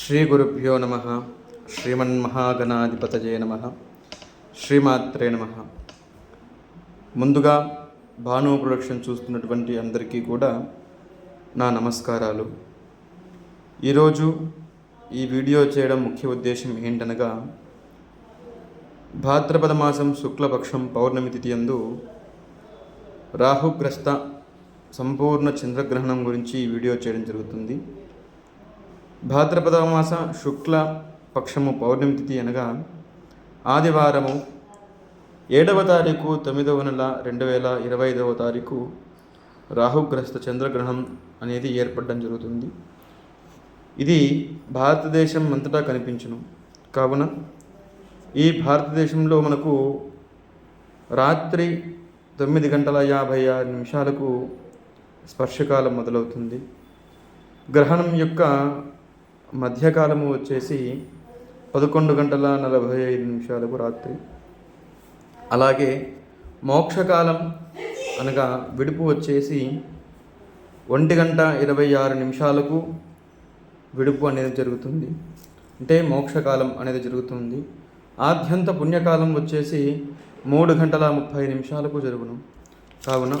శ్రీ గురుభ్యో నమ శ్రీమన్మహాగణాధిపతజే నమ శ్రీమాత్రే నమ. ముందుగా భాను ప్రొడక్షన్ చూస్తున్నటువంటి అందరికీ కూడా నా నమస్కారాలు. ఈరోజు ఈ వీడియో చేయడం ముఖ్య ఉద్దేశం ఏంటనగా భాద్రపద మాసం శుక్లపక్షం పౌర్ణమి తిథి అందు రాహుగ్రస్త సంపూర్ణ చంద్రగ్రహణం గురించి ఈ వీడియో చేయడం జరుగుతుంది. భాద్రపద మాస శుక్ల పక్షము పౌర్ణమి తిథి అనగా ఆదివారము ఏడవ తారీఖు తొమ్మిదవ నెల రెండు వేల ఇరవై ఐదవ తారీఖు రాహుగ్రస్త చంద్రగ్రహణం అనేది ఏర్పడడం జరుగుతుంది. ఇది భారతదేశం అంతటా కనిపించును. కావున ఈ భారతదేశంలో మనకు రాత్రి తొమ్మిది గంటల యాభై ఆరు నిమిషాలకు స్పర్శకాలం మొదలవుతుంది. గ్రహణం యొక్క మధ్యకాలము వచ్చేసి పదకొండు గంటల నలభై ఐదు నిమిషాలకు రాత్రి. అలాగే మోక్షకాలం అనగా విడుపు వచ్చేసి ఒంటి గంట ఇరవై ఆరు నిమిషాలకు విడుపు అనేది జరుగుతుంది. అంటే మోక్షకాలం అనేది జరుగుతుంది. ఆద్యంత పుణ్యకాలం వచ్చేసి మూడు గంటల ముప్పై నిమిషాలకు జరుగును. కావున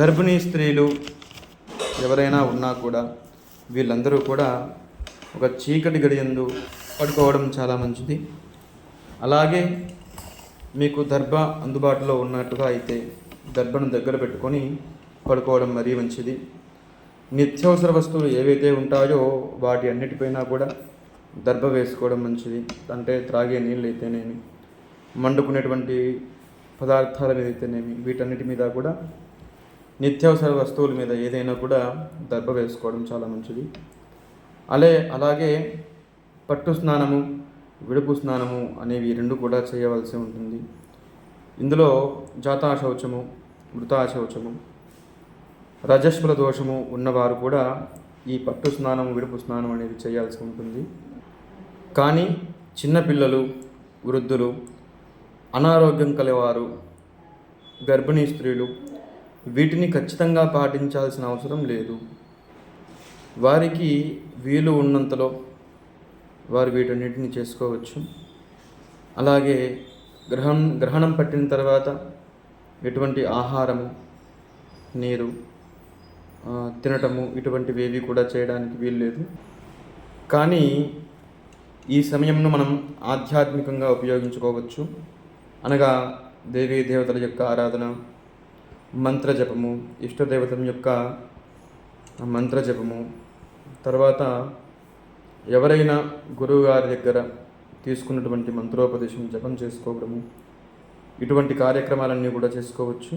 గర్భిణీ స్త్రీలు ఎవరైనా ఉన్నా కూడా వీళ్ళందరూ కూడా ఒక చీకటి గడియందు పడుకోవడం చాలా మంచిది. అలాగే మీకు దర్భ అందుబాటులో ఉన్నట్టుగా అయితే దర్భను దగ్గర పెట్టుకొని పడుకోవడం మరీ మంచిది. నిత్యావసర వస్తువులు ఏవైతే ఉంటాయో వాటి అన్నిటిపైన కూడా దర్భ వేసుకోవడం మంచిది. అంటే త్రాగే నీళ్ళు అయితేనేమి మండుకునేటువంటి పదార్థాల మీద అయితేనేమి వీటన్నిటి మీద కూడా నిత్యావసర వస్తువుల మీద ఏదైనా కూడా దర్భ వేసుకోవడం చాలా మంచిది. అలే అలాగే పట్టు స్నానము విడుపు స్నానము అనేవి రెండు కూడా చేయవలసి ఉంటుంది. ఇందులో జాతాశౌచము మృతాశౌచము రజస్వల దోషము ఉన్నవారు కూడా ఈ పట్టు స్నానం విడుపు స్నానం అనేది చేయాల్సి ఉంటుంది. కానీ చిన్నపిల్లలు వృద్ధులు అనారోగ్యం కలవారు గర్భిణీ స్త్రీలు వీటిని ఖచ్చితంగా పాటించాల్సిన అవసరం లేదు. వారికి వీలు ఉన్నంతలో వారు వీటన్నిటిని చేసుకోవచ్చు. అలాగే గ్రహం గ్రహణం పట్టిన తర్వాత ఎటువంటి ఆహారము నీరు తినటము ఇటువంటివి ఏవి కూడా చేయడానికి వీలు లేదు. కానీ ఈ సమయంను మనం ఆధ్యాత్మికంగా ఉపయోగించుకోవచ్చు. అనగా దేవీ దేవతల యొక్క ఆరాధన మంత్ర జపము యొక్క మంత్ర జపము తర్వాత ఎవరైనా గురువుగారి దగ్గర తీసుకున్నటువంటి మంత్రోపదేశం జపం చేసుకోవడము ఇటువంటి కార్యక్రమాలన్నీ కూడా చేసుకోవచ్చు.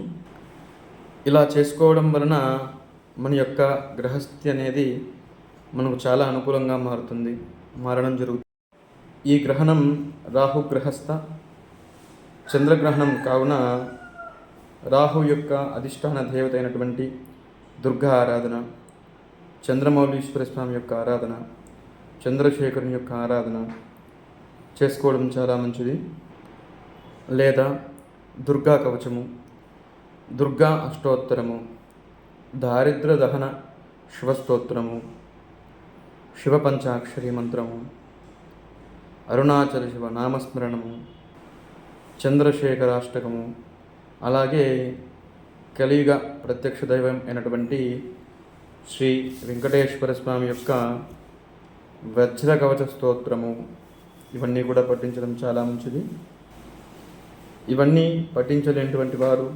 ఇలా చేసుకోవడం వలన మన యొక్క గ్రహస్థితి అనేది మనకు చాలా అనుకూలంగా మారుతుంది మారడం జరుగుతుంది. ఈ గ్రహణం రాహు గ్రహస్థ చంద్రగ్రహణం కావున రాహు యొక్క అధిష్టాన దేవత అయినటువంటి దుర్గా ఆరాధన చంద్రమౌళీశ్వర స్వామి యొక్క ఆరాధన చంద్రశేఖరుని యొక్క ఆరాధన చేసుకోవడం చాలా మంచిది. లేదా దుర్గా కవచము దుర్గా అష్టోత్తరము దారిద్ర దహన శివస్తోత్రము శివపంచాక్షరి మంత్రము అరుణాచల శివ నామస్మరణము చంద్రశేఖరాష్టకము అలాగే కలియుగ ప్రత్యక్ష దైవం అయినటువంటి శ్రీ వెంకటేశ్వర స్వామి యొక్క వజ్ర కవచ స్తోత్రము. ఇవన్నీ కూడా పఠించడం చాలా మంచిది. ఇవన్నీ పఠించలేనటువంటి వారు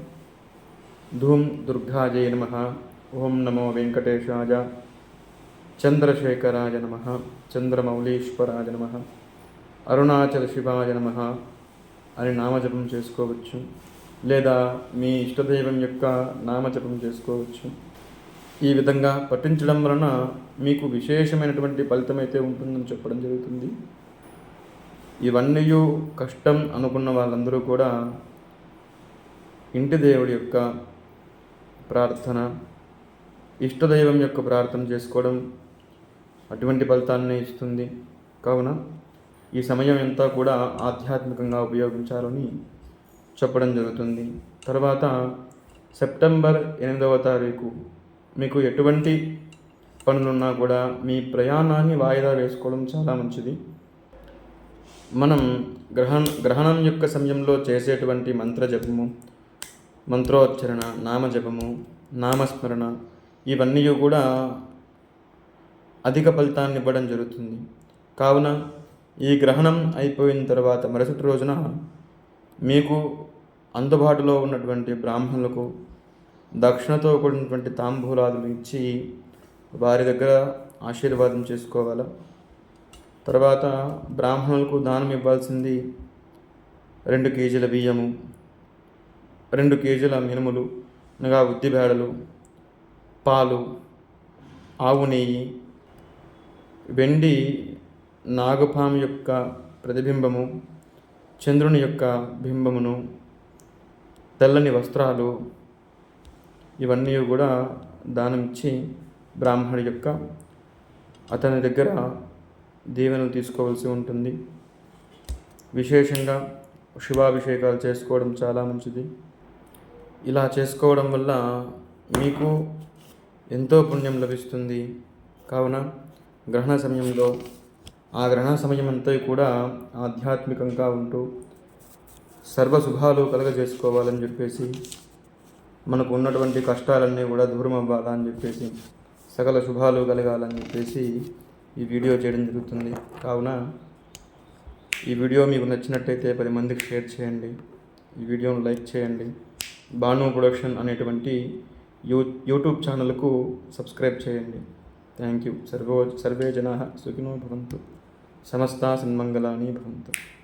ధూమ్ దుర్గాజయ నమ. ఓం నమో వెంకటేశాయ చంద్రశేఖరాయ నమ. చంద్రమౌళీశ్వరాయ నమ. అరుణాచల శివాయ నమ అని నామజపం చేసుకోవచ్చు. లేదా మీ ఇష్టదైవం యొక్క నామజపం చేసుకోవచ్చు. ఈ విధంగా పఠించడం వలన మీకు విశేషమైనటువంటి ఫలితం అయితే ఉంటుందని చెప్పడం జరుగుతుంది. ఇవన్నీ కష్టం అనుకున్న వాళ్ళందరూ కూడా ఇంటి దేవుడి యొక్క ప్రార్థన ఇష్టదైవం యొక్క ప్రార్థన చేసుకోవడం అటువంటి ఫలితాన్ని ఇస్తుంది. కావున ఈ సమయం అంతా కూడా ఆధ్యాత్మికంగా ఉపయోగించాలని చెప్పడం జరుగుతుంది. తర్వాత సెప్టెంబర్ ఎనిమిదవ తారీఖు మీకు ఎటువంటి పనులున్నా కూడా మీ ప్రయాణాన్ని వాయిదా వేసుకోవడం చాలా మంచిది. మనం గ్రహణ గ్రహణం యొక్క సమయంలో చేసేటువంటి మంత్ర జపము మంత్రోచ్చరణ నామజపము నామస్మరణ ఇవన్నీ కూడా అధిక ఫలితాన్ని ఇవ్వడం జరుగుతుంది. కావున ఈ గ్రహణం అయిపోయిన తర్వాత మరుసటి రోజున మీకు అందుబాటులో ఉన్నటువంటి బ్రాహ్మణులకు దక్షిణతో కూడినటువంటి తాంబూలాదులు ఇచ్చి వారి దగ్గర ఆశీర్వాదం చేసుకోవాలి? తర్వాత బ్రాహ్మణులకు దానం ఇవ్వాల్సింది రెండు కేజీల బియ్యము రెండు కేజీల మినుములు అనగా ఉద్దిబేడలు పాలు ఆవు నెయ్యి వెండి నాగపాము యొక్క ప్రతిబింబము చంద్రుని యొక్క బింబమును తెల్లని వస్త్రాలు ఇవన్నీ కూడా దానం ఇచ్చి బ్రాహ్మణుడి యొక్క అతని దగ్గర దీవెనలు తీసుకోవాల్సి ఉంటుంది. విశేషంగా శివాభిషేకాలు చేసుకోవడం చాలా మంచిది. ఇలా చేసుకోవడం వల్ల మీకు ఎంతో పుణ్యం లభిస్తుంది. కావున గ్రహణ సమయంలో ఆ గ్రహణ సమయం అంతా కూడా ఆధ్యాత్మికంగా ఉంటూ సర్వశుభాలు కలగజేసుకోవాలని చెప్పేసి మనకు ఉన్నటువంటి కష్టాలన్నీ కూడా దూరం అవ్వాలని చెప్పేసి సకల శుభాలు కలగాలని చెప్పేసి ఈ వీడియో చేయడం జరుగుతుంది. కావున ఈ వీడియో మీకు నచ్చినట్టయితే పది మందికి షేర్ చేయండి. ఈ వీడియోను లైక్ చేయండి. బాను ప్రొడక్షన్ అనేటువంటి యూ యూట్యూబ్ ఛానల్కు సబ్స్క్రైబ్ చేయండి. Thank you. సర్వో సర్వే జనా సుఖినో భవంతు. సమస్త సన్మంగళాని భవంతు.